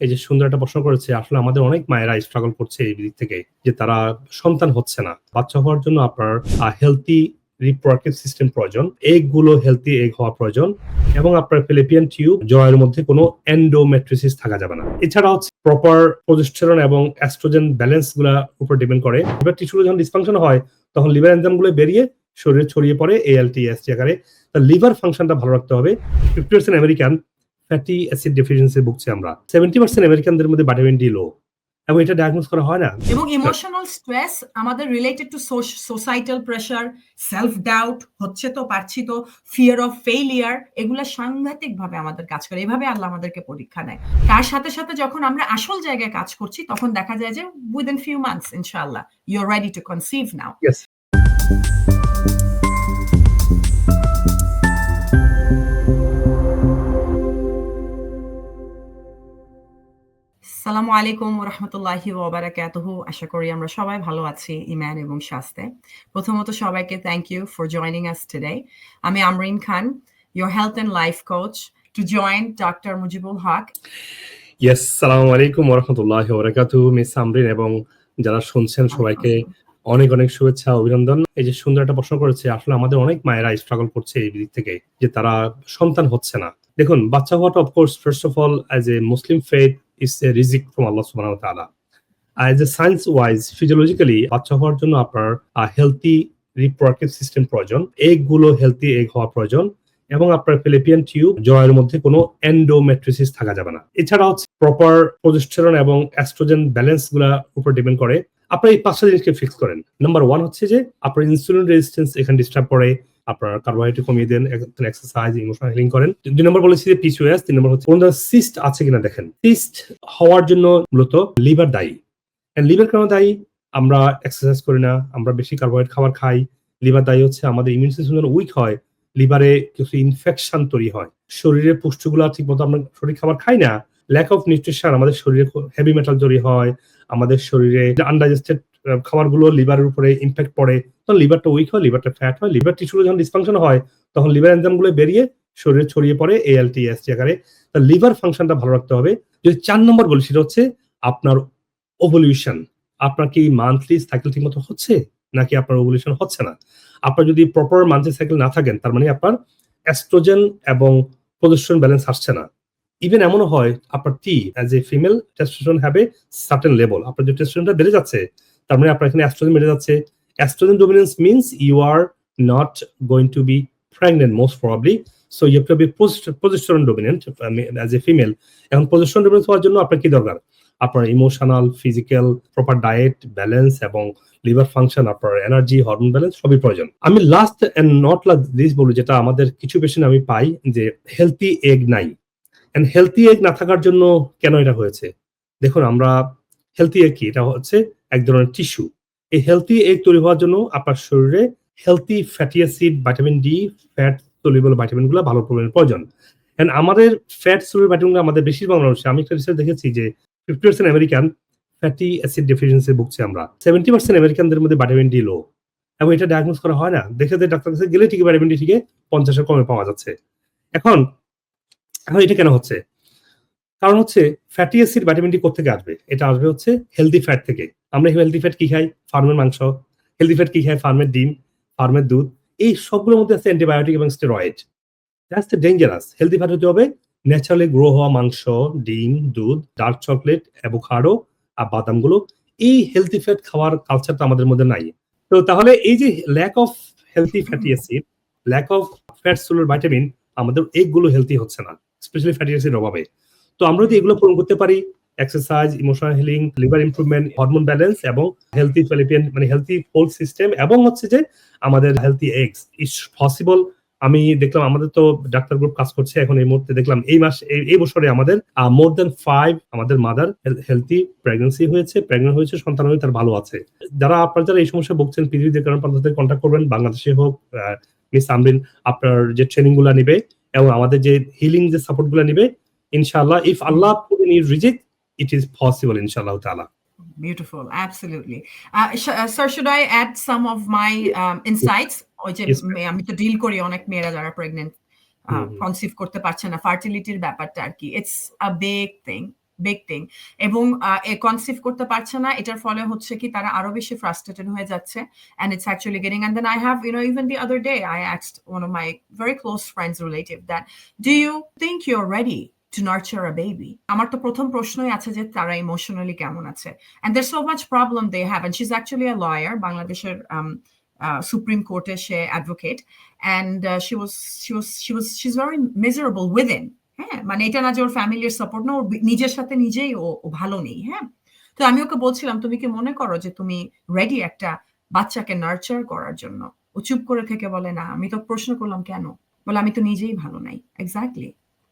এই যে সুন্দর একটা প্রশ্ন করেছে, আসলে আমাদের অনেক মায়েরা স্ট্রাগল করছে এই দিক থেকে যে তারা সন্তান হচ্ছে না। বাচ্চা হওয়ার জন্য আপনার হেলথি রিপ্রোডাক্টিভ সিস্টেম প্রয়োজন এগগুলো হেলথি এগ হওয়া প্রয়োজন এবং আপনার ফিলিপিয়ান টিউব জয়ের মধ্যে কোনো এন্ডোমেট্রিসিস থাকা যাবে না। এছাড়া হচ্ছে প্রপার প্রজেস্টেরন এবং অ্যাস্ট্রোজেন ব্যালেন্সগুলা উপর ডিপেন্ড করে। লিভার টিস্যুগুলো যখন ডিসফাংশন হয়, তখন লিভার এনজামগুলো বেরিয়ে শরীরে ছড়িয়ে পড়ে এএলটি এসটি আকারে। তার লিভার ফাংশনটা ভালো রাখতে হবে। Fifty percent American fatty acid deficiency ভুগছে আমরা। সেভেন্টি পার্সেন্ট আমেরিকানদের মধ্যে ভিটামিন ডি লো এবং এটা ডায়াগনোজ করা হয় না। এবং ইমোশনাল স্ট্রেস আমাদের related to societal pressure self doubt হচ্ছে তো পারছি তো ফিয়ার অফ ফেইলিয়ার এগুলো সাংঘাতিক ভাবে আমাদের কাজ করে। এভাবে আল্লাহ আমাদেরকে পরীক্ষা নেয় তার সাথে সাথে যখন আমরা আসল জায়গায় কাজ করছি তখন দেখা যায় যে উইদিন ফিউ মান্থস ইনশাআল্লাহ you are ready to conceive now Yes. সালামু আলাইকুম রহমতুল্লাহি ওবারাকাতুহু আশা করি আমরা সবাই ভালো আছি ইমান এবং শাস্তে প্রথমত সবাইকে thank you for joining us today আমি Amrin Khan your health and life coach to join Dr. Mujibul Haq. Yes সালাম আলাইকুম ওরহামতুল্লাহ ওবরাকাতু মিস আমরিন এবং যারা শুনছেন সবাইকে অনেক অনেক শুভেচ্ছা অভিনন্দন এই যে সুন্দর একটা প্রশ্ন করেছে আসলে আমাদের অনেক মায়েরা স্ট্রাগল করছে এই দিক থেকে যে তারা সন্তান হচ্ছে না দেখুন বাচ্চা হওয়াটা of course first of all as a Muslim faith is a রিজিক ফ্রম আল্লাহ সুবহানাহু ওয়া তাআলা as a science wise physiologically বাচ্চা হওয়ার জন্য আপনার হেলথি রিপ্রোডাক্টিভ সিস্টেম প্রয়োজন এগ হেলথি এগ হওয়া প্রয়োজন, এবং আপনার ফিলিপিয়ান টিউব জয়ের মধ্যে কোনো এন্ডোমেট্রিসিস থাকা যাবে না। এছাড়া হচ্ছে প্রপার প্রজেস্টেরন এবং অ্যাস্ট্রোজেন ব্যালেন্সগুলা উপর ডিপেন্ড করে। আপনার এই পাঁচটা জিনিসকে ফিক্স করেন। নাম্বার ওয়ান হচ্ছে যে, আপনার ইনসুলিন রেজিস্ট্যান্স এখানে ডিস্টার্ব করে আপনার কার্বোহাইড্রেট কমিয়ে দেন এক্সারসাইজ ইমোশনাল হিলিং করেন। দুই নম্বর বলেছি যে পিসিওএস তিন নম্বর হচ্ছে কোন সিস্ট আছে কিনা দেখেন। সিস্ট হওয়ার জন্য মূলত লিভার দায়ী। লিভার কেন দায়ী? আমরা এক্সারসাইজ করি না, আমরা বেশি কার্বোহাইড্রেট খাবার খাই। লিভার দায়ী হচ্ছে আমাদের ইমিউন সিস্টেম যখন উইক হয় লিভারে কিছু ইনফেকশন তৈরি হয়। শরীরের পুষ্টিগুলো ঠিক মতো আমরা শরীর খাবার খাই না ল্যাক অফ নিউট্রিশন আমাদের শরীরে হেভি মেটাল তৈরি হয়, আমাদের শরীরে আনডাইজেস্টেড খাবারগুলো লিভারের উপরে ইম্প্যাক্ট পড়ে, তখন লিভারটা উইক হয় লিভারটা ফ্যাট হয় লিভার টিস্যুগুলো যখন ডিসফাংশন হয়, তখন লিভার এনজামগুলো বেরিয়ে শরীরে ছড়িয়ে পড়ে এএলটি এসটি আকারে। তার লিভার ফাংশনটা ভালো রাখতে হবে। যদি চার নম্বর বলি সেটা হচ্ছে আপনার ওভলিউশন আপনার কি মান্থলি সাইকেল ঠিক মতো হচ্ছে, নাকি আপনার ওভলিউশন হচ্ছে না? আপনার যদি প্রপার মান্থলি সাইকেল না থাকেন, তার মানে আপনার অ্যাস্ট্রোজেন এবং প্রদর্শন ব্যালেন্স আসছে না। ইভেন এমনও হয়, আপনার T as a female testosterone have certain level আপনার যে টেস্টোস্টেরনটা বেড়ে যাচ্ছে, তার মানে আপনার এখানে অ্যাস্ট্রোজেন বেড়ে যাচ্ছে। Oestrogen dominance means you are not going to be pregnant most probably so you to be progesterone dominant as a female এখন প্রজেস্ট্রন ডোমিনেন্স হওয়ার জন্য আপনার কি দরকার? আপনার emotional physical proper diet balance এবং লিভার ফাংশন আপনার এনার্জি হরমোন ব্যালেন্স সবই প্রয়োজন। আমি last and not last this বলি, যেটা আমাদের কিছু পেশেন্ট আমি পাই যে হেলথি এগ নাই। এন্ড হেলথি এগ না থাকার জন্য কেন এটা হয়েছে? দেখুন, আমরা হেলথি এগ কি? এটা হচ্ছে এক ধরনের টিস্যু এই হেলথি এগ তৈরি হওয়ার জন্য আপনার শরীরে healthy fatty acid vitamin D fat soluble ভিটামিনগুলো ভালো পরিমাণে প্রয়োজন। অ্যান্ড আমাদের ফ্যাট সলিউবল ভিটামিন আমাদের বেশিরভাগ মানুষ, আমি একটা রিসার্চ দেখেছি যে fifty percent American fatty acid deficiency ভুগছে আমরা। সেভেন্টি পার্সেন্ট আমেরিকানদের মধ্যে ভিটামিন ডি লো এবং এটা ডায়াগনোজ করা হয় না। দেখে যে ডাক্তার কাছে গেলে ঠিকই ভিটামিন ডি থেকে পঞ্চাশের কমে পাওয়া যাচ্ছে। এখন এখন এটা কেন হচ্ছে? কারণ হচ্ছে ফ্যাটি অ্যাসিড ভিটামিন ডি কোথেকে আসবে? এটা আসবে হচ্ছে হেলদি ফ্যাট থেকে। আমরা হেলদি ফ্যাট কি খাই? ফার্মের মাংস। হেলদি ফ্যাট কি খাই ফার্মের ডিম ফার্মের দুধ। এই সবগুলোর মধ্যে আছে অ্যান্টিবায়োটিক এবং steroid the dangerous healthy fat হতে হবে ন্যাচারালি গ্রো হওয়া মাংস, ডিম, দুধ ডার্ক চকলেট অ্যাভোকাডো আর বাদামগুলো। এই হেলদি ফ্যাট খাওয়ার কালচারটা আমাদের মধ্যে নাই। তো তাহলে এই যে lack of healthy fatty acid lack of fat soluble vitamin আমাদের এগুলো হেলদি হচ্ছে না। স্পেশালি ফ্যাটি অ্যাসিড অভাবে। তো আমরা যদি এগুলো পূরণ করতে পারি exercise emotional healing liver improvement hormone balance এবং হেলথি ফিলিপিয়ান মানে হেলথি হোল সিস্টেম এবং হচ্ছে যে আমাদের হেলথি এগস ইস পসিবল আমি দেখলাম আমাদের তো ডাক্তার গ্রুপ কাজ করছে, এখন এই মুহূর্তে দেখলাম এই মাস, এই বছরে আমাদের মোর দেন ফাইভ আমাদের মাদার হেলথি প্রেগনেন্সি হয়েছে প্রেগনেন্ট হয়েছে, সন্তান হয়ে তার ভালো আছে। যারা আপনার যারা এই সমস্যা ভুগছেন পৃথিবীতে কারণ তাদের কন্ট্যাক্ট করবেন, বাংলাদেশে হোক মিস আমরিন, আপনার যে ট্রেনিংগুলা নিবে এবং আমাদের যে হিলিং যে সাপোর্টগুলা নিবে ইনশাল্লাহ ইফ আল্লাহ পুট ইন রিজিক ইট ইজ পসিবল ইনশাআল্লাহ তাআলা। Beautiful, absolutely. Uh, sh- uh, sir, should I add some of my um, insights? আমি তো ডিল করি অনেক মেয়েরা যারা প্রেগনেন্ট কনসিভ করতে পারছে না ফার্টিলিটির ব্যাপারটা আর কি it's a big thing thing এবং কনসিভ করতে পারছে না এটার ফলে হচ্ছে কি তারা আরও বেশি ফ্রাস্ট্রেটেড হয়ে যাচ্ছে and it's actually getting and then i have you know even the other day i asked one of my very close friends relative that do you think you're ready to nurture a baby আমার তো প্রথম প্রশ্নই আছে যে তারা emotionally কেমন আছে and there's so much problem they have and she's actually a lawyer বাংলাদেশের um, uh, সুপ্রিম কোর্টে সে advocate and uh, she was she was she was she's very miserable within হ্যাঁ মানে এটা না যে ওর ফ্যামিলির সাপোর্ট না ওর নিজের সাথে নিজেই ও ভালো নেই হ্যাঁ? তো আমি ওকে বলছিলাম তুমি কি মনে করো যে তুমি রেডি একটা বাচ্চাকে নার্চার করার জন্য? ও চুপ করে থেকে বলে না আমি তো প্রশ্ন করলাম কেন? বলে আমি তো নিজেই ভালো নাই। এক্স্যাক্টলি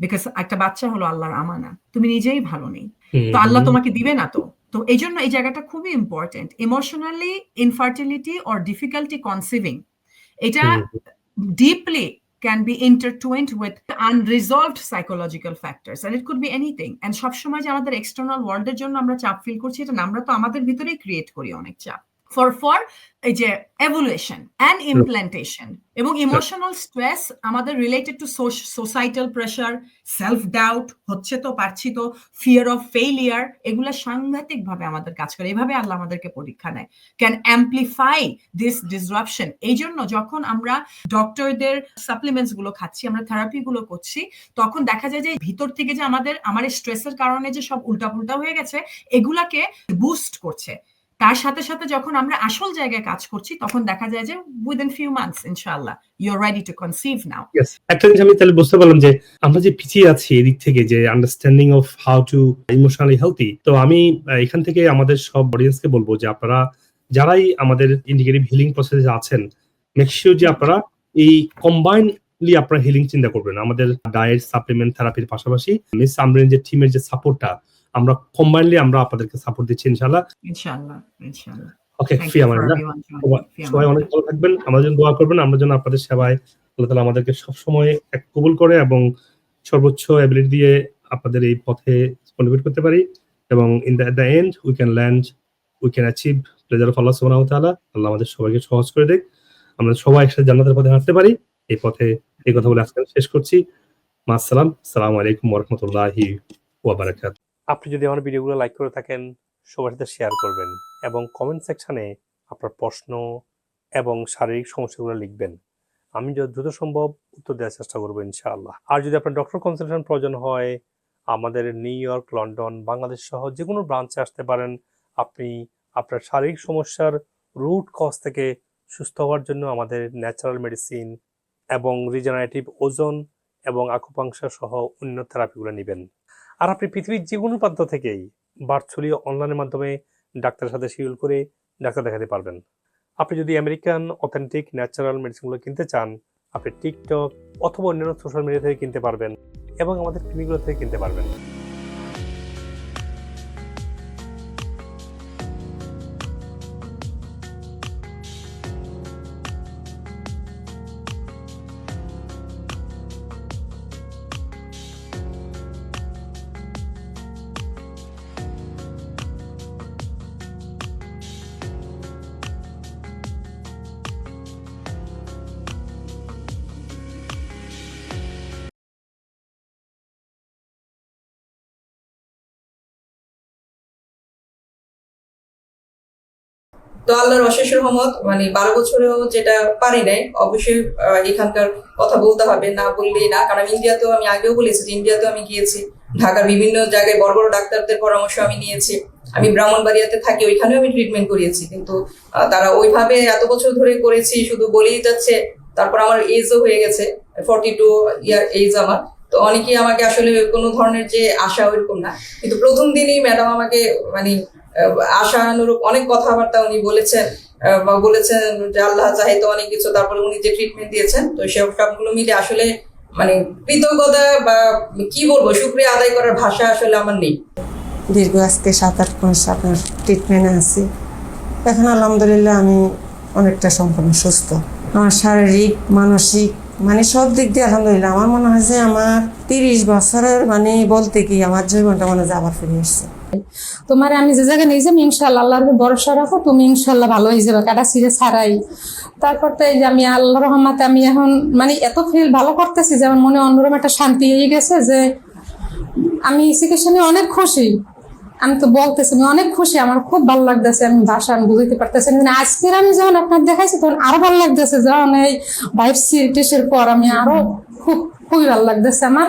বিকজ একটা বাচ্চা হলো আল্লাহর আমানা। তুমি নিজেই ভালো নেই। তো আল্লাহ তোমাকে দিবে না তো। তো এই জন্য এই জায়গাটা খুবই important emotionally infertility or difficulty conceiving এটা deeply can be intertwined with unresolved psychological factors and it could be anything and সবসময় যে আমাদের এক্সটার্নাল ওয়ার্ল্ডের জন্য আমরা চাপ ফিল করছি এটা আমরা তো আমাদের ভিতরেই ক্রিয়েট করি অনেক চাপ ফর ফর এই যে এভুলেশন অ্যান্ড ইমপ্ল্যান্টেশন এবং ইমোশনাল স্ট্রেস আমাদের related to societal pressure self doubt হচ্ছে তো পারছি তো ফিয়ার অফ ফেইলিয়ার এগুলা সাংঘাতিক ভাবে আমাদের কাজ করে। এভাবে আল্লাহ আমাদেরকে পরীক্ষা নেয়। ক্যান অ্যাম্পলিফাই দিস ডিসরাপশন এই জন্য যখন আমরা ডক্টরদের সাপ্লিমেন্টসগুলো খাচ্ছি আমরা থেরাপি গুলো করছি তখন দেখা যায় যে ভিতর থেকে যে আমাদের আমার স্ট্রেসের কারণে যে সব উল্টাপুল্টা হয়ে গেছে এগুলাকে বুস্ট করছে। তার সাথে সাথে যখন আমরা আসল জায়গায় কাজ করছি, তখন দেখা যায় যে উইদিন ফিউ মান্থস ইনশাআল্লাহ you are ready to conceive now Yes. একটা জিনিস আমি তাহলে বুঝতে পারলাম যে আমরা যে পিছিয়ে আছি এদিক থেকে যে understanding of how to emotionally healthy তো আমি এখান থেকে আমাদের সব অডিয়েন্সকে বলব যে আপনারা যারাই আমাদের ইন্ডিকেটিভ হিলিং প্রসেসে আছেন মেকশিওর যে আপনারা এই কম্বাইনলি আপনারা হিলিং চিন্তা করবেন আমাদের ডায়েট সাপ্লিমেন্ট থেরাপির পাশাপাশি মিস আমরিন যে টিমের যে সাপোর্টটা আমরা কম্বাইনলি আমরা আপনাদেরকে সাপোর্ট দিচ্ছি ইনশাআল্লাহ। ইনশাআল্লাহ ইনশাআল্লাহ। ওকে ফি আমার joining. সবাই আমানিল্লাহ। অনেক ভালো থাকবেন আমাদের জন্য দোয়া করবেন আমরা যেন আপনাদের সেবায় আল্লাহ তালা আমাদেরকে সবসময় এক কবুল করে এবং সর্বোচ্চ অ্যাবিলিটি দিয়ে আপনাদের এই পথে কন্ট্রিবিউট করতে পারি এবং in the the end we can land we can achieve pleasure of আল্লাহ সুবহানাহু ওয়া তাআলা আল্লাহ আমাদের সবাইকে সহজ করে দেখ আমরা সবাই একসাথে জান্নাতের পথে হাঁটতে পারি। এই পথে এই কথা বলে আজকে শেষ করছি। মা আসসালাম। আসসালামু আলাইকুম ওয়া রাহমাতুল্লাহি ওয়া বারাকাতুহু। আপনি যদি আমার ভিডিওগুলো লাইক করে থাকেন, সবার সাথে শেয়ার করবেন এবং কমেন্ট সেকশানে আপনার প্রশ্ন এবং শারীরিক সমস্যাগুলো লিখবেন। আমি যত দ্রুত সম্ভব উত্তর দেওয়ার চেষ্টা করব ইনশাআল্লাহ। আর যদি আপনার ডক্টর কনসালটেশন প্রয়োজন হয়, আমাদের নিউ ইয়র্ক লন্ডন বাংলাদেশ সহ যে কোনো ব্রাঞ্চে আসতে পারেন। আপনি আপনার শারীরিক সমস্যার রুট কজ থেকে সুস্থ হওয়ার জন্য আমাদের ন্যাচারাল মেডিসিন এবং রিজেনারেটিভ ওজন এবং আকুপাংশা সহ অন্য থেরাপিগুলো নেবেন। আর আপনি পৃথিবীর যে কোনো প্রান্ত থেকেই ভার্চুয়ালি অনলাইনের মাধ্যমে ডাক্তারের সাথে শিডিউল করে ডাক্তার দেখাতে পারবেন। আপনি যদি আমেরিকান অথেন্টিক ন্যাচারাল মেডিসিনগুলো কিনতে চান, আপনি টিকটক অথবা অন্যান্য সোশ্যাল মিডিয়া থেকে কিনতে পারবেন এবং আমাদের ক্লিনিকগুলো থেকে কিনতে পারবেন। তো আল্লাহর অশেষ রহমত মানে বারো বছরেও যেটা পারি নাই, অবশ্যই এখানকার কথা বলতে হবে, না বললেই না। কারণ ইন্ডিয়াতেও আমি আগেও বলেছি যে ইন্ডিয়াতেও আমি গিয়েছি। ঢাকার বিভিন্ন জায়গায় বড় বড় ডাক্তারদের পরামর্শ আমি নিয়েছি। আমি ব্রাহ্মণবাড়িয়াতে থাকি, ওইখানেও আমি ট্রিটমেন্ট করিয়েছি। কিন্তু তারা ওইভাবে এত বছর ধরে করেছি, শুধু বলেই যাচ্ছে, তারপর আমার এজও হয়ে গেছে ফর্টি টু ইয়ার এজ আমার। তো অনেকেই আমাকে আসলে কোনো ধরনের যে আশা ওইরকম না। কিন্তু প্রথম দিনই ম্যাডাম আমাকে মানে আশানুরূপ অনেক কথাবার্তা উনি বলেছেন বা বলেছেন যে আল্লাহ চাহিত অনেক কিছু, তারপরে উনি যে ট্রিটমেন্ট দিয়েছেন, তো সব সবগুলো মিলে আসলে মানে কৃতজ্ঞতা বা কি বলব, শুক্রিয়া আদায় করার ভাষা আসলে আমার নেই। দীর্ঘ আজকে সাত আট মাস আপনার ট্রিটমেন্টে আছি। এখন আলহামদুলিল্লাহ আমি অনেকটা সম্পূর্ণ সুস্থ। আমার শারীরিক, মানসিক মানে সব দিক দিয়ে আলহামদুলিল্লাহ। আমার মনে হয় যে আমার তিরিশ বছরের মানে বলতে কি, আমার জীবনটা মনে হয় আবার ফিরে এসছে। তোমার আমি যে জায়গায় নিয়ে যাব ইনশাল্লাহ আল্লাহর ভরসা রাখো, তুমি ইনশাল্লাহ ভালো হয়ে যাবে, কাটা সিরে ছাড়াই। তারপর তো এই যে আমি আল্লাহ রহমাতে আমি এখন মানে এত ফিল ভালো করতেছি যে আমার মনে অন্যরকম একটা শান্তি হয়ে গেছে যে আমি চিকিৎসা অনেক খুশি। আমি তো বলতেছি, আমি অনেক খুশি, আমার খুব ভালো লাগতেছে, আমি ভাষা আমি বুঝতে পারতেছি। কিন্তু আজকের আমি যখন আপনার দেখাইছি, তখন আরও ভালো লাগতেছে, যখন এই বাইশ টেস্টের পর আমি আরও খুব, খুবই ভালো লাগতেছে আমার।